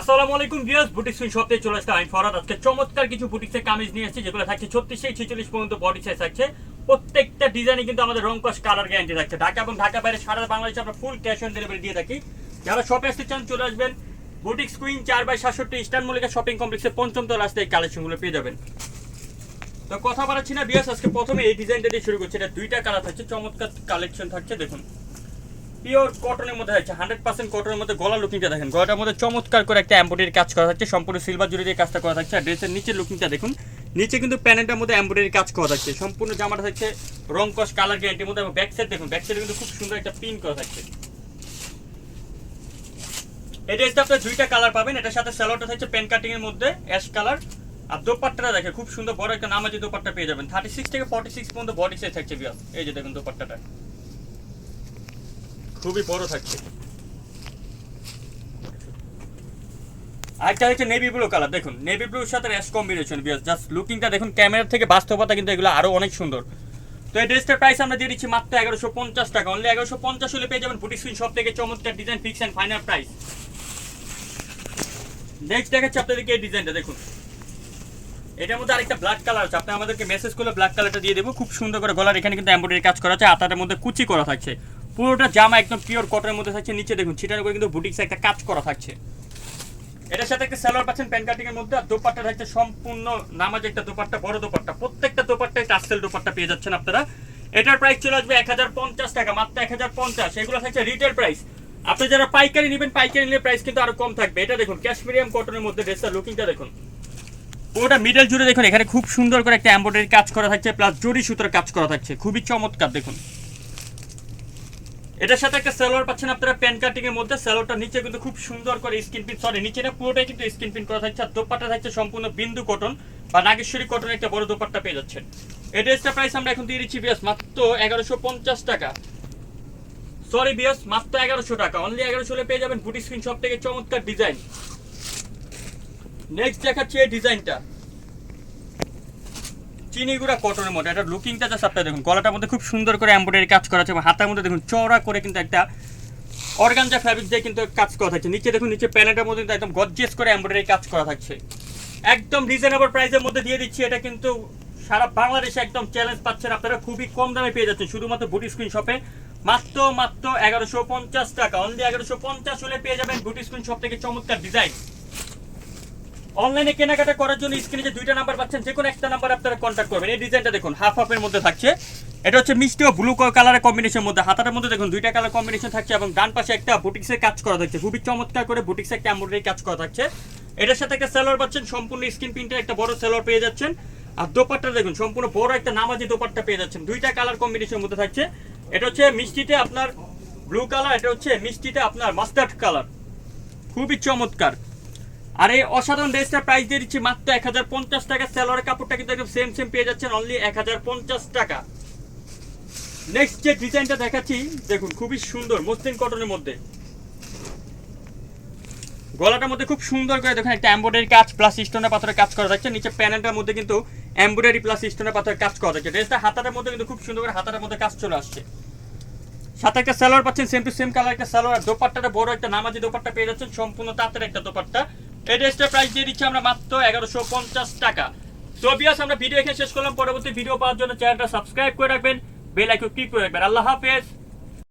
আসসালামু আলাইকুম viewers boutique swing shop চলে আসছে আমি ফরাদ আজকে চমৎকার কিছু বুটিক্সের কামিজ নিয়ে এসেছি, যেগুলো থাকছে ছত্রিশ, ছেচল্লিশ পর্যন্ত বডি সাইজ থাকছে। প্রত্যেকটা ডিজাইনে কিন্তু আমাদের রং কস কালার গ্যারান্টি থাকছে। ঢাকা এবং ঢাকা বাইরে সারা বাংলাদেশে আমরা ফুল ক্যাশ অন ডেলিভারি দিয়ে থাকি। যারা শপে আসতে চান, চলে আসবেন। বুটিক কুইন চার বাই সাতষট্টি ইস্টার্ন মল্লিকা শপিং কমপ্লেক্সের পঞ্চম তলা আসতে এই কালেকশনগুলো পেয়ে যাবেন। তো কথা বাড়াচ্ছি না বিয়াস আজকে প্রথমে এই ডিজাইনটা দিয়ে শুরু করছি। এটা দুইটা কালার থাকছে, চমৎকার কালেকশন থাকছে, দেখুন। পিওর কটনের মধ্যে আছে হান্ড্রেড পার্সেন্ট কটনের মধ্যে গলা লুকিংটা দেখেন। গলাটার মধ্যে চমৎকার করে একটা এম্বয়ডারি কাজ করা থাকছে। সম্পূর্ণ সিলভার জুড়ে দিয়ে কাজটা করা থাকছে। আর ড্রেসের নিচের লুকিংটা দেখুন। নিচে কিন্তু প্যানেলটার মধ্যে এম্বয়ডারি কাজ করা থাকছে। সম্পূর্ণ জামাটা থাকছে রং কস কালার গ্যারান্টির মধ্যে এবং ব্যাক সাইড দেখুন। ব্যাক সাইডে কিন্তু খুব সুন্দর একটা পিন করা থাকছে। এই ড্রেসটা আপনার দুইটা কালার পাবেন। এটার সাথে স্যালোটা থাকছে পেন কাটিং এর মধ্যে অ্যাশ কালার আর দোপাট্টাটা দেখে খুব সুন্দর বড় একটা নামাজি দোপাট্টা পেয়ে যাবেন। থার্টি সিক্স থেকে ফর্টি সিক্স পর্যন্ত বডি সাইজ থাকছে বিয়াস এই যে দেখুন দোপাট্টাটা। খুবই বড় থাকছে। আরেকটা হচ্ছে নেভি ব্লু কালার দেখুন নেভি ব্লুর সাথে র্যাশ কম্বিনেশন বিয়াস জাস্ট লুকিংটা দেখুন ক্যামেরা থেকে বাস্তবতা কিন্তু এগুলো আরও অনেক সুন্দর। তো এই ড্রেসটার প্রাইস আমরা দিয়ে দিচ্ছি মাত্র এগারোশো পঞ্চাশ টাকা। অনলি এগারোশো পঞ্চাশ হলে পেয়ে যাবেন বুটি স্ক্রিন শপ থেকে চমৎকার design fix and final price next দেখাচ্ছি আপনাদেরকে এই ডিজাইনটা দেখুন। এটার মধ্যে আরেকটা ব্ল্যাক কালার আছে। আপনি আমাদেরকে মেসেজ করলে ব্ল্যাক কালারটা দিয়ে দেবো। খুব সুন্দর করে গলার এখানে কিন্তু এমব্রয়ডারি কাজ করা আছে আতারের মধ্যে কুচি করা থাকছে। পুরোটা জামা একদম পিওর কটনের মধ্যে থাকছে, নিচে দেখুন, ছিটার উপরে কিন্তু বুটিক্সে একটা কাজ করা থাকছে। এটার সাথে একটা সালোয়ার পাচ্ছেন প্যান কাটিং এর মধ্যে, আর দোপাট্টা থাকছে সম্পূর্ণ নামাজ একটা দোপাট্টা, বড় দোপাট্টা। প্রত্যেকটা দোপাট্টায় টাসেল দোপাট্টা পেয়ে যাচ্ছেন আপনারা। এটার প্রাইস চলে আসবে এক হাজার পঞ্চাশ টাকা, মাত্র এক হাজার পঞ্চাশ। এগুলো থাকছে রিটেল প্রাইস আপনি যারা পাইকারি নেবেন, পাইকারি নিলে প্রাইস কিন্তু আরও কম থাকবে। এটা দেখুন ক্যাশমিরিয়াম কটনের মধ্যে ড্রেসটা লুকিংটা দেখুন। পুরোটা মিডল জুড়ে দেখুন, এখানে খুব সুন্দর করে একটা এমব্রয়ডারি কাজ করা থাকছে প্লাস জরি সুতোর কাজ করা থাকছে। খুবই চমৎকার, দেখুন। এটার সাথে একটা সালোয়ার পাচ্ছেন আপনারা প্যান কাটিং এর মধ্যে। সালোয়ারটা নিচে কিন্তু খুব সুন্দর করে স্কিন প্রিন্ট সরি নিচে না, পুরোটাই কিন্তু স্কিন প্রিন্ট করা থাকছে। আর দোপাট্টা থাকছে সম্পূর্ণ বিন্দু কটন বা নাগেশ্বরী কটন একটা বড় দোপাট্টা পেয়ে যাচ্ছেন। এই ড্রেসটা প্রাইস আমরা এখন দিয়ে দিচ্ছি বিয়াস মাত্র এগারোশো পঞ্চাশ টাকা। সরি বিয়াস মাত্র এগারোশো টাকা। অনলি এগারোশো পেয়ে যাবেন বুটি স্ক্রিন শপ থেকে চমৎকার ডিজাইন নেক্সট দেখাচ্ছি এই ডিজাইনটা চিনিগুড়া কটনের মধ্যে। এটা লুকিংটা জাস্ট আপনারা দেখুন, গলাটার মধ্যে খুব সুন্দর করে এমব্রয়ডারি কাজ করা আছে এবং হাতার মধ্যে দেখুন, চওড়া করে কিন্তু একটা অর্গানজা ফ্যাব্রিক দিয়ে কিন্তু কাজ করা থাকছে। নিচে দেখুন, নিচে প্যানেটের মধ্যে কিন্তু একদম গর্জিয়াস করে এমব্রয়ডারি কাজ করা থাকছে। একদম রিজনেবল প্রাইসের মধ্যে দিয়ে দিচ্ছি, এটা কিন্তু সারা বাংলাদেশে একদম চ্যালেঞ্জ পাচ্ছেন আপনারা, খুবই কম দামে পেয়ে যাচ্ছেন। শুধুমাত্র বুটি স্ক্রিন শপে মাত্র মাত্র এগারোশো পঞ্চাশ টাকা। অনলি এগারোশো পঞ্চাশ হলে পেয়ে যাবেন বুটি স্ক্রিন শপ থেকে চমৎকার ডিজাইন অনলাইনে কেনাকাটা করার জন্য স্ক্রিনে যে দুইটা নাম্বার পাচ্ছেন, যে কোনো একটা নাম্বার আপনারা কন্ট্যাক্ট করবেন। এই ডিজাইনটা দেখুন হাফ হাফের মধ্যে থাকছে। এটা হচ্ছে মিষ্টি ও ব্লু কালারের কম্বিনেশন মধ্যে। হাতাটার মধ্যে দেখুন, দুইটা কালার কম্বিনেশন থাকছে এবং ডান পাশে একটা বুটিক্সের কাজ করা থাকছে। খুবই চমৎকার করে বুটিক্সে একটা এমব্রয়ডারি কাজ করা থাকছে। এটার সাথে একটা সেলোয়ার পাচ্ছেন, সম্পূর্ণ স্ক্রিন প্রিন্টের একটা বড় সেলোয়ার পেয়ে যাচ্ছেন। আর দোপাট্টা দেখুন, সম্পূর্ণ বড় একটা নামাজি দোপাট্টা পেয়ে যাচ্ছেন। দুইটা কালার কম্বিনেশন মধ্যে থাকছে। এটা হচ্ছে মিষ্টিতে আপনার ব্লু কালার এটা হচ্ছে মিষ্টিতে আপনার মাস্টার্ড কালার খুবই চমৎকার। আর এই অসাধারণ ড্রেসটার প্রাইস দিয়ে দিচ্ছি মাত্র এক হাজার পঞ্চাশ টাকা। স্যালোয়ারের কাপড়টা কিন্তু একদম সেম সেম পেয়ে যাচ্ছেন অনলি এক হাজার পঞ্চাশ টাকা। নেক্সট যে ডিজাইনটা দেখাচ্ছি, দেখুন, খুবই সুন্দর মসলিন কটনের মধ্যে। গলাটার মধ্যে খুব সুন্দর করে দেখুন, একটা এমব্রয়ডারি কাজ প্লাস স্টোনের পাথরে কাজ করা যাচ্ছে। নিচে প্যানেলটার মধ্যে কিন্তু এমব্রয়ডারি প্লাস স্টোনের পাথরের কাজ করা যাচ্ছে। ড্রেসটা হাতাটার মধ্যে কিন্তু খুব সুন্দর করে হাতাটার মধ্যে কাজ চলে আসছে। সাথে একটা সালোয়ার পাচ্ছেন সেম টু সেম কালার একটা সালোয়ার দোপাট্টাটা বড় একটা নামাজি দোপাট্টা পেয়ে যাচ্ছেন, সম্পূর্ণ তাঁতের একটা দোপাট্টা। এই ড্রেসটার প্রাইস দিয়ে দিচ্ছি আমরা মাত্র এগারোশো পঞ্চাশ টাকা। তো বিয়াস আমরা ভিডিও এখানে শেষ করলাম। পরবর্তী ভিডিও পাওয়ার জন্য চ্যানেলটা সাবস্ক্রাইব করে রাখবেন বেল আইকন ক্লিক করে রাখবেন। আল্লাহ হাফেজ।